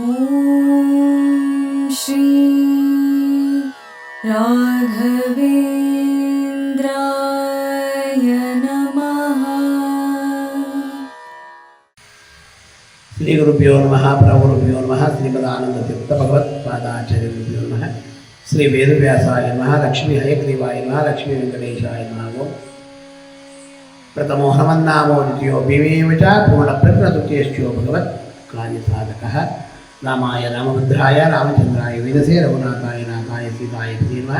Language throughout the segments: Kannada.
ॐ श्री राघवेन्द्राय नमः श्रीगुरुभ्यो नमः प्रभुरुभ्यो नमः श्रीमदानन्दतीर्थभगवत्पादाचार्यगुरुभ्यो नमः श्रीवेदव्यासाय नमः लक्ष्मीहयग्रीवाय नमः लक्ष्मीवेङ्कटेशाय नमो प्रथमो हृमन्नामो द्वितीयो भीमेव च पूर्णप्रकृतुत्यश्चो भगवत् कार्यसाधकः ಹನುಮನ್ನಾಮೋ ದ್ವಿತೀಯೋ ಭೀಮೇವ ಚ ಪೂರ್ಣಪ್ರಜ್ಞತೃತೀಯಶ್ಚೋ ಭಗವತ್ ಕಾರ್ಯಸಾಧಕಃ ರಾಮಾಯ ರಾಮಭದ್ರಾಯ ರಾಮಚಂದ್ರಾಯ ವೇದಸೇ ರಘುನಾಥಾಯ ನಾಥಾಯ ಸೀತಾಯ ನಮಃ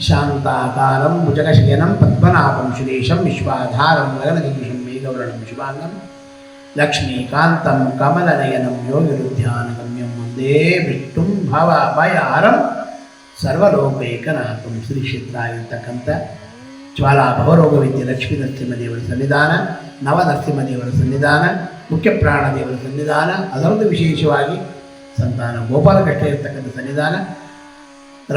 ಶಾಂತಾಕಾರಂ ಭುಜಗಶಯನಂ ಪದ್ಮನಾಭಂ ಸುರೇಶಂ ವಿಶ್ವಾಧಾರಂ ಗಗನಜಗೀಶಂ ಮೇಘವರ್ಣಂ ಶಿವಾಂಗಂ ಲಕ್ಷ್ಮೀಕಾಂತಂ ಕಮಲನಯನಂ ಯೋಗಿರುಧ್ಯಾನಗಮ್ಯಂ ವಂದೇ ವಿಷ್ಣುಂ ಭವ ಭಯಹಾರಂ ಸರ್ವಲೋಕೈಕನಾಥಂ ಶ್ರೀ ಕ್ಷೇತ್ರ ಜ್ವಾಲಾ ಭವರೋಗ ವಿದ್ಯೆ ಲಕ್ಷ್ಮೀ ನರಸಿಂಹದೇವರ ಸನ್ನಿಧಾನ ನವ ನರಸಿಂಹದೇವರ ಸನ್ನಿಧಾನ ಮುಖ್ಯ ಪ್ರಾಣ ದೇವರ ಸನ್ನಿಧಾನ ಅದರದ್ದು ವಿಶೇಷವಾಗಿ ಸಂತಾನ ಗೋಪಾಲ ಇರ್ತಕ್ಕಂಥ ಸನ್ನಿಧಾನ.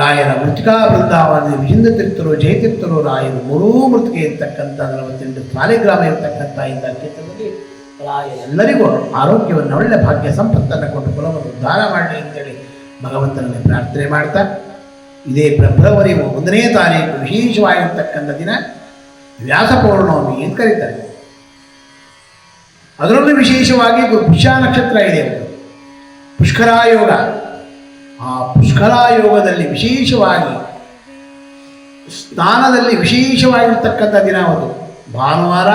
ರಾಯರ ಮೃತಿಕಾ ಬೃಂದಾವನ ವಿಹಿಂದ ತೀರ್ಥರು ಜಯತೀರ್ಥರು ರಾಯರು ಮೂರೂ ಮೃತಿಕೆ ಇರ್ತಕ್ಕಂಥ ನಲವತ್ತೆಂಟು ಸಾಲಿಗ್ರಾಮ ಇರತಕ್ಕಂಥ ಇಂಥ ಕ್ಷೇತ್ರದಲ್ಲಿ ರಾಯ ಎಲ್ಲರಿಗೂ ಆರೋಗ್ಯವನ್ನು, ಒಳ್ಳೆ ಭಾಗ್ಯ ಸಂಪತ್ತನ್ನು ಕೊಟ್ಟು ಕುಲವನ್ನು ಉದ್ಧಾರ ಮಾಡಲಿ ಅಂತೇಳಿ ಭಗವಂತನಲ್ಲಿ ಪ್ರಾರ್ಥನೆ ಮಾಡ್ತಾ, ಇದೇ ಫೆಬ್ರವರಿ ಒಂದನೇ ತಾರೀಕು ವಿಶೇಷವಾಗಿರ್ತಕ್ಕಂಥ ದಿನ ವ್ಯಾಸ ಏನು ಕರೀತಾರೆ. ಅದರಲ್ಲೂ ವಿಶೇಷವಾಗಿ ಗುರು ಪುಷ್ಯ ನಕ್ಷತ್ರ ಇದೆ. ಅವತ್ತು ಪುಷ್ಕರ ಯೋಗ ಆ ಪುಷ್ಕರ ಯೋಗದಲ್ಲಿ ವಿಶೇಷವಾಗಿ ಸ್ನಾನದಲ್ಲಿ ವಿಶೇಷವಾಗಿರ್ತಕ್ಕಂಥ ದಿನ ಅದು. ಭಾನುವಾರ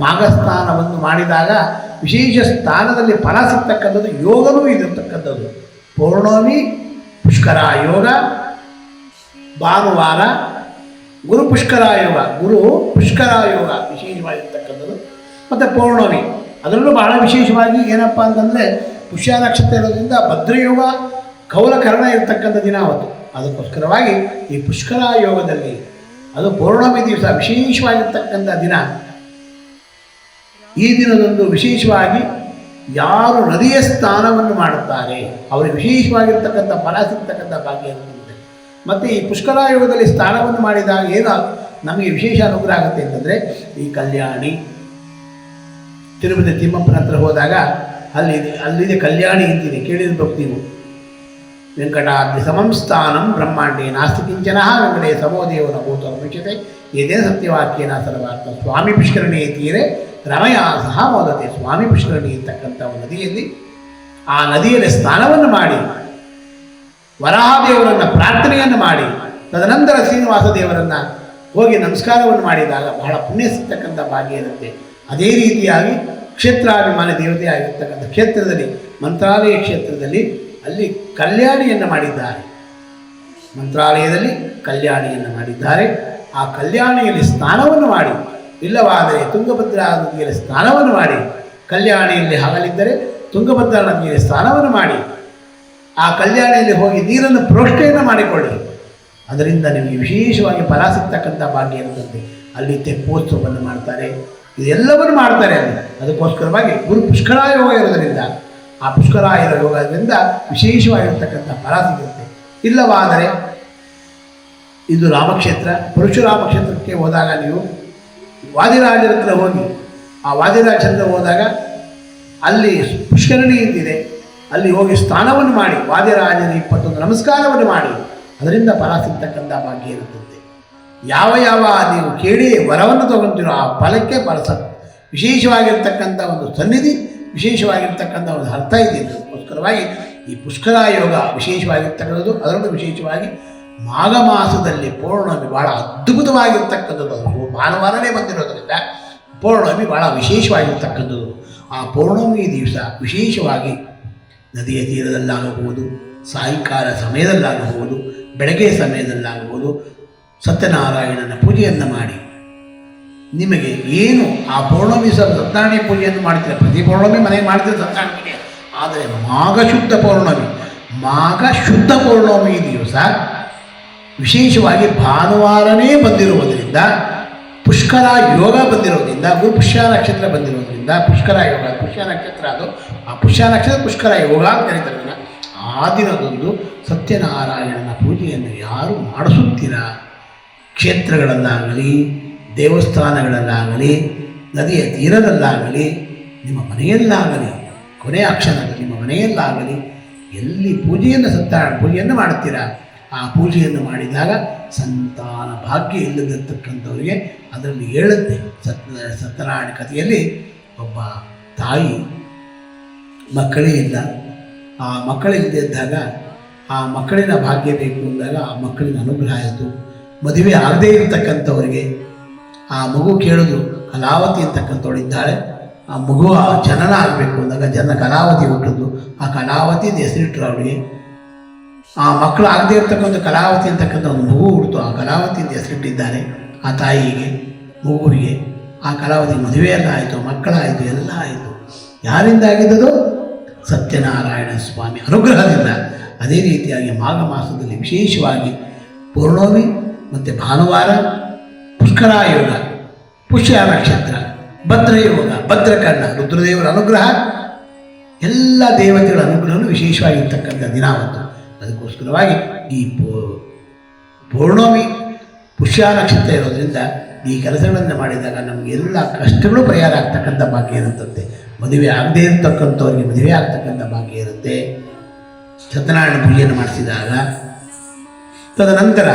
ಮಾಘಸ್ನಾನವನ್ನು ಮಾಡಿದಾಗ ವಿಶೇಷ ಸ್ಥಾನದಲ್ಲಿ ಫಲ ಸಿಗ್ತಕ್ಕಂಥದ್ದು, ಯೋಗನೂ ಇದಿರ್ತಕ್ಕಂಥದ್ದು. ಪೌರ್ಣಮಿ ಪುಷ್ಕರ ಯೋಗ ಭಾನುವಾರ, ಗುರು ಪುಷ್ಕರ ಯೋಗ ಗುರು ಪುಷ್ಕರ ಯೋಗ ವಿಶೇಷವಾಗಿರ್ತಕ್ಕಂಥದ್ದು. ಮತ್ತು ಪೌರ್ಣಮಿ. ಅದರಲ್ಲೂ ಬಹಳ ವಿಶೇಷವಾಗಿ ಏನಪ್ಪ ಅಂತಂದರೆ ಪುಷ್ಯ ನಕ್ಷತ್ರ ಇರೋದ್ರಿಂದ ಭದ್ರಯೋಗ, ಕೌಲಕರಣ ಇರತಕ್ಕಂಥ ದಿನ ಅವತ್ತು. ಅದಕ್ಕೋಸ್ಕರವಾಗಿ ಈ ಪುಷ್ಕರ ಯೋಗದಲ್ಲಿ ಅದು ಪೌರ್ಣಮಿ ದಿವಸ ವಿಶೇಷವಾಗಿರ್ತಕ್ಕಂಥ ದಿನ. ಈ ದಿನದಂದು ವಿಶೇಷವಾಗಿ ಯಾರು ನದಿಯ ಸ್ನಾನವನ್ನು ಮಾಡುತ್ತಾರೆ, ಅವರಿಗೆ ವಿಶೇಷವಾಗಿರ್ತಕ್ಕಂಥ ಫಲ ಸಿಗ್ತಕ್ಕಂಥ ಭಾಗ್ಯ ಮತ್ತು ಈ ಪುಷ್ಕರ ಯೋಗದಲ್ಲಿ ಸ್ನಾನವನ್ನು ಮಾಡಿದಾಗ ಏನು ನಮಗೆ ವಿಶೇಷ ಅನುಗ್ರಹ ಆಗುತ್ತೆ ಅಂತಂದರೆ ಈ ಕಲ್ಯಾಣಿ, ತಿರುಪತಿ ತಿಮ್ಮಪ್ಪನ ಹತ್ರ ಹೋದಾಗ ಅಲ್ಲಿ, ಅಲ್ಲಿದೆ ಕಲ್ಯಾಣಿ ಇದ್ದೀನಿ ಕೇಳಿರ್ಬೇಕು ನೀವು. ವೆಂಕಟಾದ್ರಿ ಸಮಂ ಸ್ಥಾನಂ ಬ್ರಹ್ಮಾಂಡೇ ನಾಸ್ತಿ ಕಿಂಚನ ವೆಂಕಟೇ ಸಮೋದೇವನ ಭೂತ ಮುಚ್ಯತೆ ಇದೇ ಸತ್ಯವಾಕ್ಯನ ಸರ್ವಾರ್ಥ ಸ್ವಾಮಿ ಪುಷ್ಕರಣಿ ತೀರೆ, ರಮಯ ಸಹ ಮೋದತೆ ಸ್ವಾಮಿ ಪುಷ್ಕರಣಿ ಇರ್ತಕ್ಕಂಥ ನದಿಯಲ್ಲಿ ಆ ನದಿಯಲ್ಲಿ ಸ್ನಾನವನ್ನು ಮಾಡಿ, ವರಹದೇವರನ್ನು ಪ್ರಾರ್ಥನೆಯನ್ನು ಮಾಡಿ, ತದನಂತರ ಶ್ರೀನಿವಾಸ ದೇವರನ್ನು ಹೋಗಿ ನಮಸ್ಕಾರವನ್ನು ಮಾಡಿದಾಗ ಬಹಳ ಪುಣ್ಯ ಸಿಗ್ತಕ್ಕಂಥ ಭಾಗ್ಯ ಇರುತ್ತೆ. ಅದೇ ರೀತಿಯಾಗಿ ಕ್ಷೇತ್ರಾಭಿಮಾನಿ ದೇವತೆ ಆಗಿರ್ತಕ್ಕಂಥ ಕ್ಷೇತ್ರದಲ್ಲಿ, ಮಂತ್ರಾಲಯ ಕ್ಷೇತ್ರದಲ್ಲಿ ಅಲ್ಲಿ ಕಲ್ಯಾಣಿಯನ್ನು ಮಾಡಿದ್ದಾರೆ. ಮಂತ್ರಾಲಯದಲ್ಲಿ ಕಲ್ಯಾಣಿಯನ್ನು ಮಾಡಿದ್ದಾರೆ. ಆ ಕಲ್ಯಾಣಿಯಲ್ಲಿ ಸ್ನಾನವನ್ನು ಮಾಡಿ, ಇಲ್ಲವಾದರೆ ತುಂಗಭದ್ರಾ ನದಿಯಲ್ಲಿ ಸ್ನಾನವನ್ನು ಮಾಡಿ, ಕಲ್ಯಾಣಿಯಲ್ಲಿ ಹಗಲಿದ್ದರೆ ತುಂಗಭದ್ರಾ ನದಿಯಲ್ಲಿ ಸ್ನಾನವನ್ನು ಮಾಡಿ, ಆ ಕಲ್ಯಾಣಿಯಲ್ಲಿ ಹೋಗಿ ನೀರನ್ನು ಪ್ರೋಷ್ಠೆಯನ್ನು ಮಾಡಿಕೊಳ್ಳಿ. ಅದರಿಂದ ನಿಮಗೆ ವಿಶೇಷವಾಗಿ ಫಲ ಸಿಗ್ತಕ್ಕಂಥ ಭಾಗ್ಯ ಇರುತ್ತದೆ. ಅಲ್ಲಿ ತೆಪ್ಪೋತ್ಸವವನ್ನು ಮಾಡ್ತಾರೆ. ಇದೆಲ್ಲವನ್ನು ಮಾಡ್ತಾರೆ ಅದಕ್ಕೋಸ್ಕರವಾಗಿ ಗುರು ಪುಷ್ಕರ ಯೋಗ ಇರೋದರಿಂದ, ಆ ಪುಷ್ಕರ ಇರೋ ಯೋಗದಿಂದ ವಿಶೇಷವಾಗಿರ್ತಕ್ಕಂಥ ಫಲ ಸಿಗುತ್ತೆ. ಇಲ್ಲವಾದರೆ ಇದು ರಾಮಕ್ಷೇತ್ರ, ಪರಶುರಾಮ ಕ್ಷೇತ್ರಕ್ಕೆ ಹೋದಾಗ ನೀವು ವಾದಿರಾಜರ ಹತ್ರ ಹೋಗಿ, ಆ ವಾದಿರಾಜ ಹತ್ರ ಹೋದಾಗ ಅಲ್ಲಿ ಪುಷ್ಕರಣಿ ಇದ್ದಿದೆ. ಅಲ್ಲಿ ಹೋಗಿ ಸ್ನಾನವನ್ನು ಮಾಡಿ ವಾದಿರಾಜನ ಇಪ್ಪತ್ತೊಂದು ನಮಸ್ಕಾರವನ್ನು ಮಾಡಿ, ಅದರಿಂದ ಫಲ ಸಿಗ್ತಕ್ಕಂಥ ಭಾಗ್ಯ ಇರುತ್ತದೆ ಯಾವ ಯಾವ ನೀವು ಕೇಳಿ ವರವನ್ನು ತಗೊಂತೀರೋ ಆ ಫಲಕ್ಕೆ ಫಲ ಸ ವಿಶೇಷವಾಗಿರ್ತಕ್ಕಂಥ ಒಂದು ಸನ್ನಿಧಿ, ವಿಶೇಷವಾಗಿರ್ತಕ್ಕಂಥ ಒಂದು ಅರ್ಥ ಇದೆ. ಅದಕ್ಕೋಸ್ಕರವಾಗಿ ಈ ಪುಷ್ಕರ ಯೋಗ ವಿಶೇಷವಾಗಿರ್ತಕ್ಕಂಥದ್ದು, ಅದರಲ್ಲೂ ವಿಶೇಷವಾಗಿ ಮಾಘ ಮಾಸದಲ್ಲಿ ಪೌರ್ಣಮಿ ಭಾಳ ಅದ್ಭುತವಾಗಿರ್ತಕ್ಕಂಥದ್ದು. ಅದು ಭಾನುವಾರನೇ ಬಂದಿರೋದರಿಂದ ಪೌರ್ಣಮಿ ಭಾಳ ವಿಶೇಷವಾಗಿರ್ತಕ್ಕಂಥದ್ದು. ಆ ಪೌರ್ಣಮಿ ದಿವಸ ವಿಶೇಷವಾಗಿ ನದಿಯ ತೀರದಲ್ಲಾಗಬಹುದು, ಸಾಯಂಕಾಲ ಸಮಯದಲ್ಲಾಗಬಹುದು, ಬೆಳಗ್ಗೆ ಸಮಯದಲ್ಲಾಗಬಹುದು ಸತ್ಯನಾರಾಯಣನ ಪೂಜೆಯನ್ನು ಮಾಡಿ. ನಿಮಗೆ ಏನು ಆ ಪೌರ್ಣಮಿ ಸಹ ಸತ್ಯನಾರಾಯಣ ಪೂಜೆಯನ್ನು ಮಾಡ್ತೀರ? ಪ್ರತಿ ಪೌರ್ಣಮಿ ಮನೆಗೆ ಮಾಡ್ತೀರ ಸತ್ಯನಾರಾಯಣ ಪೂಜೆ? ಆದರೆ ಮಾಘ ಶುದ್ಧ ಪೌರ್ಣಮಿ, ಮಾಘ ಶುದ್ಧ ಪೌರ್ಣಮಿ ದಿವಸ ವಿಶೇಷವಾಗಿ ಭಾನುವಾರನೇ ಬಂದಿರುವುದರಿಂದ, ಪುಷ್ಕರ ಯೋಗ ಬಂದಿರೋದ್ರಿಂದ ಗುರು ಪುಷ್ಯ ನಕ್ಷತ್ರ ಬಂದಿರೋದ್ರಿಂದ ಪುಷ್ಕರ ಯೋಗ ಪುಷ್ಯ ನಕ್ಷತ್ರ ಅದು, ಆ ಪುಷ್ಯ ನಕ್ಷತ್ರ ಪುಷ್ಕರ ಯೋಗ ಅಂತ ಕರೀತಾರೆ. ಆ ದಿನದಂದು ಸತ್ಯನಾರಾಯಣನ ಪೂಜೆಯನ್ನು ಯಾರು ಮಾಡಿಸುತ್ತೀರಾ? ಕ್ಷೇತ್ರಗಳಲ್ಲಾಗಲಿ, ದೇವಸ್ಥಾನಗಳಲ್ಲಾಗಲಿ, ನದಿಯ ತೀರದಲ್ಲಾಗಲಿ, ನಿಮ್ಮ ಮನೆಯಲ್ಲಾಗಲಿ ಕೊನೆಯ ಅಕ್ಷರದಲ್ಲಿ ನಿಮ್ಮ ಮನೆಯಲ್ಲಾಗಲಿ, ಎಲ್ಲಿ ಪೂಜೆಯನ್ನು ಸತ್ತ, ಪೂಜೆಯನ್ನು ಮಾಡುತ್ತೀರಾ? ಆ ಪೂಜೆಯನ್ನು ಮಾಡಿದಾಗ ಸಂತಾನ ಭಾಗ್ಯ ಇಲ್ಲದಿರ್ತಕ್ಕಂಥವರಿಗೆ ಅದರಲ್ಲಿ ಹೇಳುತ್ತೆ. ಸತ್, ಸತ್ಯನಾರಾಯಣ ಕಥೆಯಲ್ಲಿ ಒಬ್ಬ ತಾಯಿ ಮಕ್ಕಳೇ ಇಲ್ಲ ಆ ಮಕ್ಕಳಿಲ್ಲದೆ ಇದ್ದಾಗ, ಆ ಮಕ್ಕಳಿನ ಭಾಗ್ಯ ಬೇಕು ಅಂದಾಗ ಆ ಮಕ್ಕಳಿನ ಅನುಗ್ರಹ ಆಯಿತು. ಮದುವೆ ಆಗದೇ ಇರತಕ್ಕಂಥವರಿಗೆ ಆ ಮಗು ಕೇಳಿದ್ರು, ಕಲಾವತಿ ಅಂತಕ್ಕಂಥವಳು ಇದ್ದಾಳೆ, ಆ ಮಗು ಆ ಜನನ ಆಗಬೇಕು ಅಂದಾಗ ಜನ ಕಲಾವತಿ ಹುಟ್ಟಿದ್ಲು ಆ ಕಲಾವತಿ ಹೆಸರಿಟ್ರು ಅವಳಿಗೆ. ಆ ಮಕ್ಕಳು ಆಗದೇ ಇರ್ತಕ್ಕಂಥ ಕಲಾವತಿ ಅಂತಕ್ಕಂಥ ಒಂದು ಮಗು ಹುಡ್ತು ಆ ಕಲಾವತಿ ಹೆಸರಿಟ್ಟಿದ್ದಾರೆ, ಆ ತಾಯಿಗೆ, ಮಗುವಿಗೆ. ಆ ಕಲಾವತಿ ಮದುವೆ ಎಲ್ಲ ಆಯಿತು, ಮಕ್ಕಳಾಯಿತು, ಎಲ್ಲ ಆಯಿತು. ಯಾರಿಂದ ಆಗಿದ್ದದು ಸತ್ಯನಾರಾಯಣ ಸ್ವಾಮಿ ಅನುಗ್ರಹದಿಂದ. ಅದೇ ರೀತಿಯಾಗಿ ಮಾಘ ಮಾಸದಲ್ಲಿ ವಿಶೇಷವಾಗಿ ಪೌರ್ಣಮಿ ಮತ್ತು ಭಾನುವಾರ ಪುಷ್ಕರ ಯೋಗ ಪುಷ್ಯ ನಕ್ಷತ್ರ, ಭದ್ರಯೋಗ, ಭದ್ರಕರ್ಣ, ರುದ್ರದೇವರ ಅನುಗ್ರಹ, ಎಲ್ಲ ದೇವತೆಗಳ ಅನುಗ್ರಹವೂ ವಿಶೇಷವಾಗಿರ್ತಕ್ಕಂಥ ದಿನ ಅವತ್ತು ಅದಕ್ಕೋಸ್ಕರವಾಗಿ ಈ ಪೌರ್ಣಮಿ, ಪುಷ್ಯ ನಕ್ಷತ್ರ ಇರೋದ್ರಿಂದ ಈ ಕೆಲಸಗಳನ್ನು ಮಾಡಿದಾಗ ನಮಗೆ ಎಲ್ಲ ಕಷ್ಟಗಳು ಪರಿಹಾರ ಆಗ್ತಕ್ಕಂಥ ಭಾಗ್ಯ ಇರುತ್ತಂತೆ. ಮದುವೆ ಆಗದೇ ಇರತಕ್ಕಂಥವ್ರಿಗೆ ಮದುವೆ ಆಗ್ತಕ್ಕಂಥ ಭಾಗ್ಯ ಇರುತ್ತೆ. ಸತ್ಯನಾರಾಯಣ ಪೂಜೆಯನ್ನು ಮಾಡಿಸಿದಾಗ, ತದನಂತರ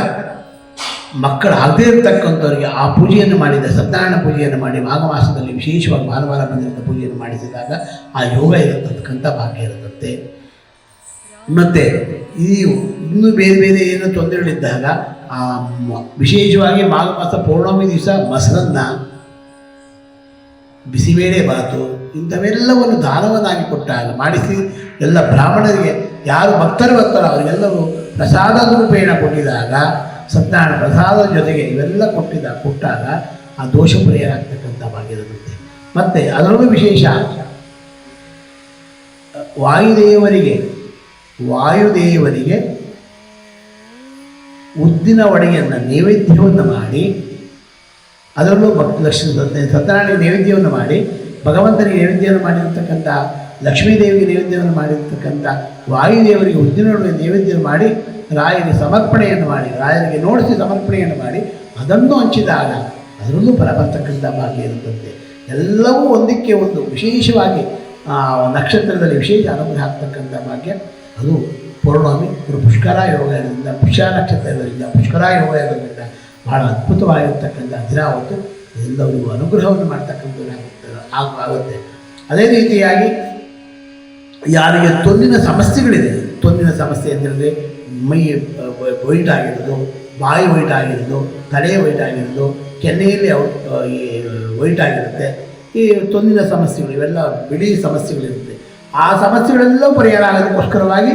ಮಕ್ಕಳು ಆಗದೇ ಇರತಕ್ಕಂಥವ್ರಿಗೆ ಆ ಪೂಜೆಯನ್ನು ಮಾಡಿದ ಸತ್ಯನಾರಾಯಣ ಪೂಜೆಯನ್ನು ಮಾಡಿ ಮಾಘ ಮಾಸದಲ್ಲಿ ವಿಶೇಷವಾಗಿ ಭಾನುವಾರ ಬಂದಿರುವಂಥ ಪೂಜೆಯನ್ನು ಮಾಡಿಸಿದಾಗ ಆ ಯೋಗ ಇರತಕ್ಕಂಥ ಭಾಗ್ಯ ಇರುತ್ತಂತೆ ಮತ್ತು ಈ ಇನ್ನೂ ಬೇರೆ ಬೇರೆ ಏನೋ ತೊಂದರೆಗಳಿದ್ದಾಗ ಆ ವಿಶೇಷವಾಗಿ ಮಾಘ ಮಾಸ ಪೌರ್ಣಮಿ ದಿವಸ ಮೊಸರನ್ನ ಬಿಸಿಬೇಳೆ ಬಾತು ಇಂಥವೆಲ್ಲವನ್ನು ದಾನವನ್ನಾಗಿ ಕೊಟ್ಟಾಗ ಮಾಡಿಸಿ ಎಲ್ಲ ಬ್ರಾಹ್ಮಣರಿಗೆ ಯಾರು ಭಕ್ತರು ಬರ್ತಾರೋ ಅವರಿಗೆಲ್ಲರೂ ಪ್ರಸಾದ ರೂಪೇಣ ಕೊಟ್ಟಿದಾಗ ಸತ್ಯನಾರಾಯಣ ಪ್ರಸಾದ ಜೊತೆಗೆ ಇವೆಲ್ಲ ಕೊಟ್ಟಿದ್ದ, ಕೊಟ್ಟಾಗ ಆ ದೋಷ ಪರಿಹಾರ ಆಗ್ತಕ್ಕಂಥ ಭಾಗ್ಯದಂತೆ ಮತ್ತೆ ಅದರಲ್ಲೂ ವಿಶೇಷ, ವಾಯುದೇವರಿಗೆ ವಾಯುದೇವರಿಗೆ ಉದ್ದಿನ ಒಡೆಯನ್ನು ನೈವೇದ್ಯವನ್ನು ಮಾಡಿ, ಅದರಲ್ಲೂ ಭಕ್ತ ಲಕ್ಷ್ಮೀ ಸತ್ಯ- ಸತ್ಯನಾರಾಯಣ ನೈವೇದ್ಯವನ್ನು ಮಾಡಿ, ಭಗವಂತನಿಗೆ ನೈವೇದ್ಯವನ್ನು ಮಾಡಿರ್ತಕ್ಕಂಥ, ಲಕ್ಷ್ಮೀದೇವಿಗೆ ನೈವೇದ್ಯವನ್ನು ಮಾಡಿರ್ತಕ್ಕಂಥ, ವಾಯುದೇವರಿಗೆ ಉದ್ದಿನ ನೈವೇದ್ಯವನ್ನು ಮಾಡಿ ರಾಯರಿಗೆ ಸಮರ್ಪಣೆಯನ್ನು ಮಾಡಿ, ರಾಯರಿಗೆ ನೋಡಿಸಿ ಸಮರ್ಪಣೆಯನ್ನು ಮಾಡಿ, ಅದನ್ನು ಹಂಚಿದಾಗ ಅದರಲ್ಲೂ ಫಲ ಬರ್ತಕ್ಕಂಥ ಭಾಗ್ಯ ಇರುತ್ತದೆ. ಎಲ್ಲವೂ ಒಂದಕ್ಕೆ ಒಂದು, ವಿಶೇಷವಾಗಿ ನಕ್ಷತ್ರದಲ್ಲಿ ವಿಶೇಷ ಅನುಗ್ರಹ ಆಗ್ತಕ್ಕಂಥ ಭಾಗ್ಯ. ಅದು ಪೌರ್ಣಮಿ ಇವರು ಪುಷ್ಕರ ಯೋಗ ಇರೋದ್ರಿಂದ ಪುಷ್ಯ ನಕ್ಷತ್ರ ಇರೋದ್ರಿಂದ ಪುಷ್ಕರ ಯೋಗ ಇರೋದ್ರಿಂದ ಬಹಳ ಅದ್ಭುತವಾಗಿರ್ತಕ್ಕಂಥ ದಿನ ಎಲ್ಲವರಿಗೂ ಎಲ್ಲರಿಗೂ ಅನುಗ್ರಹವನ್ನು ಮಾಡ್ತಕ್ಕಂಥದ್ದಾಗುತ್ತೆ ಆಗುತ್ತೆ ಅದೇ ರೀತಿಯಾಗಿ ಯಾರಿಗೆ ತೊಂದಿನ ಸಮಸ್ಯೆಗಳಿದೆ, ತೊಂದಿನ ಸಮಸ್ಯೆ ಅಂತಂದರೆ ಮೈ ವೈಟ್ ಆಗಿರೋದು, ಬಾಯಿ ವೈಟ್ ಆಗಿರೋದು, ತಲೆ ವೈಟ್ ಆಗಿರೋದು, ಕೆನ್ನೆಯಲ್ಲಿ ಈ, ವೈಟ್ ಆಗಿರುತ್ತೆ. ಈ ತೊಂದಿನ ಸಮಸ್ಯೆಗಳು, ಇವೆಲ್ಲ ಬಿಳಿ ಸಮಸ್ಯೆಗಳಿರುತ್ತೆ. ಆ ಸಮಸ್ಯೆಗಳೆಲ್ಲ ಪರಿಹಾರ ಆಗೋದಕ್ಕೋಸ್ಕರವಾಗಿ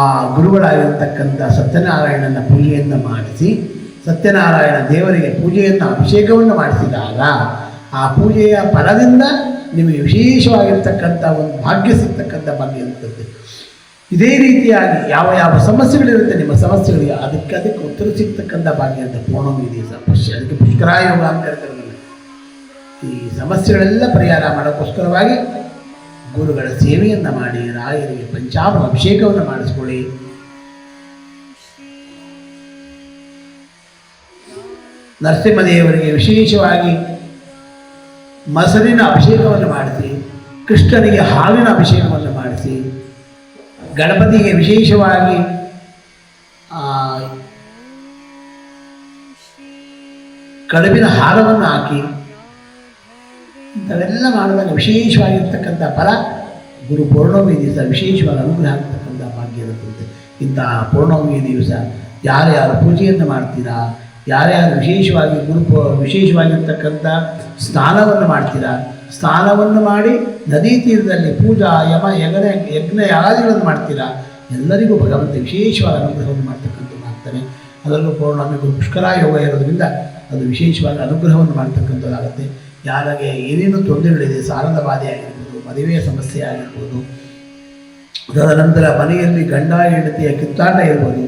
ಆ ಗುರುಗಳಾಗಿರ್ತಕ್ಕಂಥ ಸತ್ಯನಾರಾಯಣನ ಪೂಜೆಯನ್ನು ಮಾಡಿಸಿ, ಸತ್ಯನಾರಾಯಣ ದೇವರಿಗೆ ಪೂಜೆಯನ್ನು ಅಭಿಷೇಕವನ್ನು ಮಾಡಿಸಿದಾಗ, ಆ ಪೂಜೆಯ ಫಲದಿಂದ ನಿಮಗೆ ವಿಶೇಷವಾಗಿರ್ತಕ್ಕಂಥ ಒಂದು ಭಾಗ್ಯ ಸಿಗ್ತಕ್ಕಂಥ ಭಾಗ್ಯ ಇರ್ತದೆ. ಇದೇ ರೀತಿಯಾಗಿ ಯಾವ ಯಾವ ಸಮಸ್ಯೆಗಳಿರುತ್ತೆ ನಿಮ್ಮ ಸಮಸ್ಯೆಗಳಿಗೆ ಅದಕ್ಕೆ ಅದಕ್ಕೆ ಉತ್ತರ ಸಿಗ್ತಕ್ಕಂಥ ಭಾಗ್ಯ ಅಂತ ಪೂರ್ಣಮಿ ದಿವಸ ಪಶ್ಯ ಅದಕ್ಕೆ ಪುಷ್ಕರಾಯೋಗ ಅಂತ ಹೇಳ್ತಾರೆ. ಈ ಸಮಸ್ಯೆಗಳೆಲ್ಲ ಪರಿಹಾರ ಮಾಡೋಕ್ಕೋಸ್ಕರವಾಗಿ ಗುರುಗಳ ಸೇವೆಯನ್ನು ಮಾಡಿ, ರಾಯರಿಗೆ ಪಂಚಾಮೃತ ಅಭಿಷೇಕವನ್ನು ಮಾಡಿಸ್ಕೊಳ್ಳಿ ನರಸಿಂಹದೇವರಿಗೆ ವಿಶೇಷವಾಗಿ ಮಸರಿನ ಅಭಿಷೇಕವನ್ನು ಮಾಡಿಸಿ, ಕೃಷ್ಣನಿಗೆ ಹಾವಿನ ಮಾಡಿಸಿ ಗಣಪತಿಗೆ ವಿಶೇಷವಾಗಿ ಕಡುಬಿನ ಹಾರವನ್ನು ಹಾಕಿ, ಇಂಥವೆಲ್ಲ ಮಾಡಿದಾಗ ವಿಶೇಷವಾಗಿರ್ತಕ್ಕಂಥ ಫಲ, ಗುರು ಪೌರ್ಣಮಿ ದಿವಸ ವಿಶೇಷವಾಗಿ ಅನುಗ್ರಹ ಆಗ್ತಕ್ಕಂಥ ಭಾಗ್ಯ ಇರುತ್ತೆ ಇಂಥ ಪೌರ್ಣಮಿ ದಿವಸ ಯಾರ್ಯಾರು ಪೂಜೆಯನ್ನು ಮಾಡ್ತೀರಾ, ಯಾರ್ಯಾರು ವಿಶೇಷವಾಗಿ ಗುರು ವಿಶೇಷವಾಗಿರ್ತಕ್ಕಂಥ ಸ್ನಾನವನ್ನು ಮಾಡ್ತೀರಾ ಸ್ನಾನವನ್ನು ಮಾಡಿ ನದಿ ತೀರದಲ್ಲಿ ಪೂಜಾ, ಯಮ, ಯಜ್ಞ ಯಜ್ಞ ಯಾಗಾದಿಗಳನ್ನು ಮಾಡ್ತೀರಾ, ಎಲ್ಲರಿಗೂ ಭಗವಂತ ವಿಶೇಷವಾದ ಅನುಗ್ರಹವನ್ನು ಮಾಡ್ತಕ್ಕಂಥದ್ದು ಮಾಡ್ತಾನೆ ಅದರಲ್ಲೂ ಪೌರ್ಣಮಿ ಗುರು ಪುಷ್ಕರ ಯೋಗ ಇರೋದ್ರಿಂದ ಅದು ವಿಶೇಷವಾದ ಅನುಗ್ರಹವನ್ನು ಮಾಡ್ತಕ್ಕಂಥದ್ದಾಗುತ್ತೆ. ಯಾರಿಗೆ ಏನೇನು ತೊಂದರೆಗಳಿದೆ, ಸಾಲದ ಬಾಧೆ ಆಗಿರ್ಬೋದು, ಮದುವೆಯ ಸಮಸ್ಯೆ ಆಗಿರ್ಬೋದು ತದನಂತರ ಮನೆಯಲ್ಲಿ ಗಂಡ, ಹೆಂಡತಿಯ ಕಿತ್ತಾಟ ಇರ್ಬೋದು,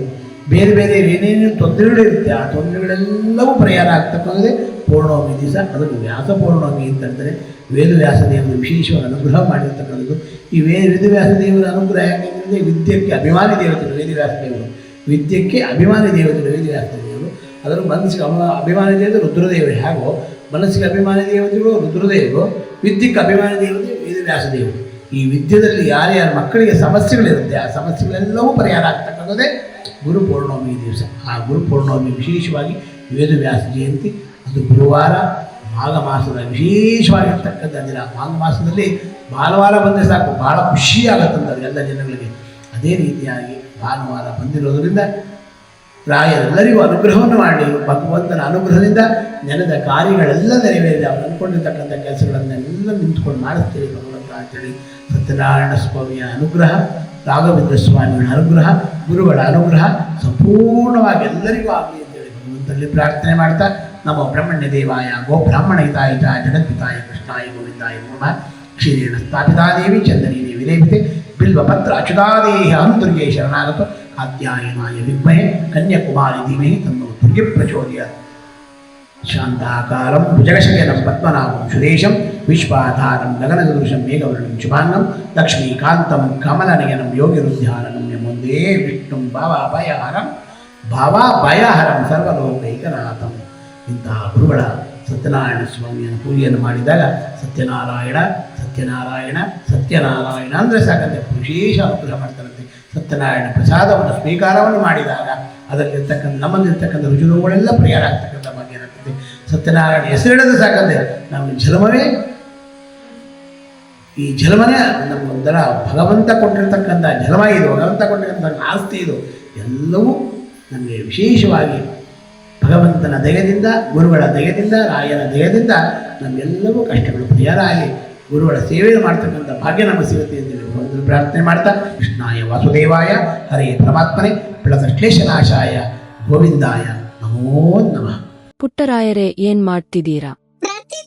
ಬೇರೆ ಬೇರೆ ಏನೇನು ತೊಂದರೆಗಳಿರುತ್ತೆ, ಆ ತೊಂದರೆಗಳೆಲ್ಲವೂ ಪರಿಹಾರ ಆಗ್ತಕ್ಕಂಥದ್ದೇ ಪೌರ್ಣಮಿ ದಿವಸ ಅದಕ್ಕೆ ವ್ಯಾಸ ಪೌರ್ಣಮಿ ಅಂತಂದರೆ ವೇದವ್ಯಾಸ ದೇವರು ವಿಶೇಷವಾಗಿ ಅನುಗ್ರಹ ಮಾಡಿರ್ತಕ್ಕಂಥದ್ದು. ಈ ವೇ ವೇದವ್ಯಾಸ ದೇವರ ಅನುಗ್ರಹ ಯಾಕೆಂದರೆ ವಿದ್ಯಕ್ಕೆ ಅಭಿಮಾನಿ ದೇವತೆಗಳು ವೇದವ್ಯಾಸ ದೇವರು. ವಿದ್ಯಕ್ಕೆ ಅಭಿಮಾನಿ ದೇವತೆಗಳು ವೇದವ್ಯಾಸ ದೇವರು. ಅದರ ಮನಸ್ಸಿಗೆ ಅಮ- ಅಭಿಮಾನಿ ದೇವತೆ ರುದ್ರದೇವರು ಹೇಗೋ, ಮನಸ್ಸಿಗೆ ಅಭಿಮಾನಿ ದೇವತೆಗಳು ರುದ್ರದೇವರು ವಿದ್ಯಕ್ಕೆ ಅಭಿಮಾನಿ ದೇವತೆ ವೇದವ್ಯಾಸ ದೇವರು. ಈ ವಿದ್ಯದಲ್ಲಿ ಯಾರ್ಯಾರ ಮಕ್ಕಳಿಗೆ ಸಮಸ್ಯೆಗಳಿರುತ್ತೆ, ಆ ಸಮಸ್ಯೆಗಳೆಲ್ಲವೂ ಪರಿಹಾರ ಆಗ್ತಕ್ಕಂಥದ್ದೇ ಗುರು ಪೌರ್ಣಮಿ ದಿವಸ. ಆ ಗುರು ಪೌರ್ಣಮಿ ವಿಶೇಷವಾಗಿ ವೇದವ್ಯಾಸ ಜಯಂತಿ ಅದು ಗುರುವಾರ ಮಾಘ ಮಾಸದ ವಿಶೇಷವಾಗಿರ್ತಕ್ಕಂಥ ದಿನ. ಮಾಘ ಮಾಸದಲ್ಲಿ ಭಾನುವಾರ ಬಂದರೆ ಸಾಕು ಭಾಳ ಖುಷಿ ಆಗುತ್ತಂತ ಎಲ್ಲ ಜನಗಳಿಗೆ. ಅದೇ ರೀತಿಯಾಗಿ ಭಾನುವಾರ ಬಂದಿರೋದರಿಂದ ರಾಯರೆಲ್ಲರಿಗೂ ಅನುಗ್ರಹವನ್ನು ಮಾಡಿ, ಭಗವಂತನ ಅನುಗ್ರಹದಿಂದ ನೆನೆದ ಕಾರ್ಯಗಳೆಲ್ಲ ನೆರವೇರಿದೆ. ಅವರು ಅಂದ್ಕೊಂಡಿರ್ತಕ್ಕಂಥ ಕೆಲಸಗಳನ್ನೆಲ್ಲ ನಿಂತ್ಕೊಂಡು ಮಾಡುತ್ತೇವೆ ಭಗವಂತ ಅಂತೇಳಿ ಸತ್ಯನಾರಾಯಣ ಸ್ವಾಮಿಯ ಅನುಗ್ರಹ, ರಾಘವೇಂದ್ರ ಸ್ವಾಮಿಗಳ ಅನುಗ್ರಹ, ಗುರುಗಳ ಅನುಗ್ರಹ ಸಂಪೂರ್ಣವಾಗಿ ಎಲ್ಲರಿಗೂ ಆಗಲಿ ಅಂತೇಳಿ ಭಗವಂತನಲ್ಲಿ ಪ್ರಾರ್ಥನೆ ಮಾಡ್ತಾ నమో బ్రహ్మణ్య దేవాయ గో బ్రాహ్మణయితాయ జగద్పితాయ కృష్ణాయ గోవిందాయ నమ క్షీరేణ స్థాపితాదేవి చందనీదేవి దేవితే బిల్వపత్ర అచ్యుతాదేహి అంతుర్యే శరణాగత ఆధ్యాయనాయ విద్మహే కన్యాకుమారి ధీమహి తన్నో దుర్య ప్రచోదయాత్ శాంతాకారం భుజగశయనం పద్మనాభం సుదేశం విశ్వాధారం గగనదృశం మేఘవర్ణం శుభాంగం లక్ష్మీకాంతం కమలనయనం యోగిరుధ్యానం ముందే విష్ణుం భావాభయహరం భావాభయహరం సర్వలోకైకనాథం ಇಂತಹ ಗುರುಗಳ ಸತ್ಯನಾರಾಯಣ ಸ್ವಾಮಿಯನ್ನು ಪೂಜೆಯನ್ನು ಮಾಡಿದಾಗ ಸತ್ಯನಾರಾಯಣ ಸತ್ಯನಾರಾಯಣ ಸತ್ಯನಾರಾಯಣ ಅಂದರೆ ಸಾಕಂತೆ. ವಿಶೇಷ ಅನುಗ್ರಹ ಮಾಡ್ತಾರಂತೆ. ಸತ್ಯನಾರಾಯಣ ಪ್ರಸಾದವನ್ನು, ಸ್ವೀಕಾರವನ್ನು ಮಾಡಿದಾಗ ಅದರಲ್ಲಿರ್ತಕ್ಕಂಥ, ನಮ್ಮಲ್ಲಿರ್ತಕ್ಕಂಥ ರುಜುರುಗಳೆಲ್ಲ ಪರಿಹಾರ ಆಗ್ತಕ್ಕಂಥ ಬಗ್ಗೆ ಏನಾಗ್ತದೆ? ಸತ್ಯನಾರಾಯಣ ಹೆಸರಿಡದ ಸಾಕಂತೆ. ನಮ್ಮ ಜನ್ಮವೇ ಈ ಜಲಮನೆ ನಮ್ಮೊಂದರ ಭಗವಂತ ಕೊಟ್ಟಿರ್ತಕ್ಕಂಥ ಜಲಮ ಇದು, ಭಗವಂತ ಕೊಟ್ಟಿರ್ತಕ್ಕಂಥ ಆಸ್ತಿ ಇದು. ಎಲ್ಲವೂ ನಮಗೆ ವಿಶೇಷವಾಗಿ ಭಗವಂತನ ದಯದಿಂದ ಗುರುಗಳ ದಯದಿಂದ ರಾಯನ ದಯದಿಂದ ನಮ್ಮೆಲ್ಲವೂ ಕಷ್ಟಗಳು ಪರಿಹಾರ ಆಗಿ ಗುರುಗಳ ಸೇವೆಯನ್ನು ಮಾಡ್ತಕ್ಕಂಥ ಭಾಗ್ಯ ನಮಗೆ ಸಿಗುತ್ತೆ ಅಂತೇಳಿ ಭಗವಂತನ ಪ್ರಾರ್ಥನೆ ಮಾಡ್ತಾ, ಕೃಷ್ಣಾಯ ವಾಸುದೇವಾಯ, ಹರೇ ಪರಮಾತ್ಮನೆ ಶ್ಲೇಷನಾಶಾಯ ಗೋವಿಂದಾಯ, ನಮೋ ನಮಃ. ಪುಟ್ಟರಾಯರೇ, ಏನ್ ಮಾಡ್ತಿದ್ದೀರಾ?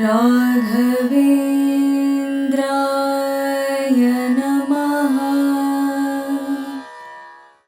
राघवे